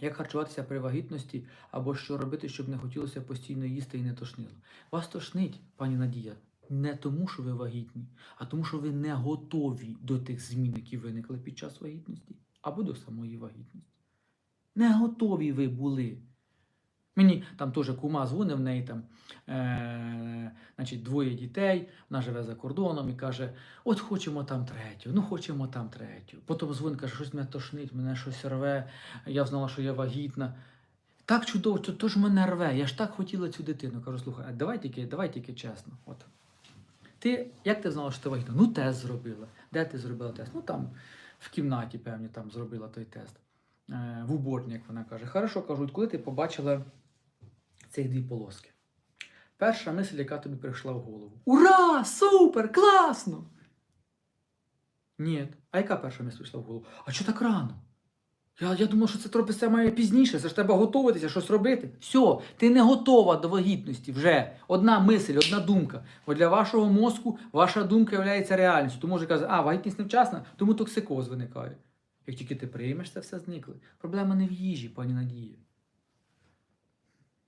Як харчуватися при вагітності або що робити, щоб не хотілося постійно їсти і не тошнило? Вас тошнить, пані Надія, не тому, що ви вагітні, а тому, що ви не готові до тих змін, які виникли під час вагітності, або до самої вагітності. Не готові ви були. Мені там теж кума дзвонив, в неї там е, значить, двоє дітей, вона живе за кордоном і каже: от хочемо там третю, ну хочемо там третю. Потім дзвонить, каже, щось мене тошнить, мене щось рве, я знала, що я вагітна. Так чудово, то, то ж мене рве, я ж так хотіла цю дитину. Кажу, слухай, а давай тільки, давай тільки чесно. От. Ти, як ти знала, що ти вагітна? Ну, тест зробила. Де ти зробила тест? Ну там в кімнаті, певні, там зробила той тест. Е, в уборні, як вона каже. Хорошо, кажуть, коли ти побачила цих дві полоски. Перша мисль, яка тобі прийшла в голову. Ура! Супер! Класно! Ні. А яка перша мисль прийшла в голову? А що так рано? Я, я думав, що це це має пізніше, це ж треба готуватися, щось робити. Все, ти не готова до вагітності вже. Одна мисль, одна думка. Бо для вашого мозку ваша думка є реальністю. Тому може казати, а, вагітність невчасна, тому токсикоз виникає. Як тільки ти приймеш, це все зникло. Проблема не в їжі, пані Надія.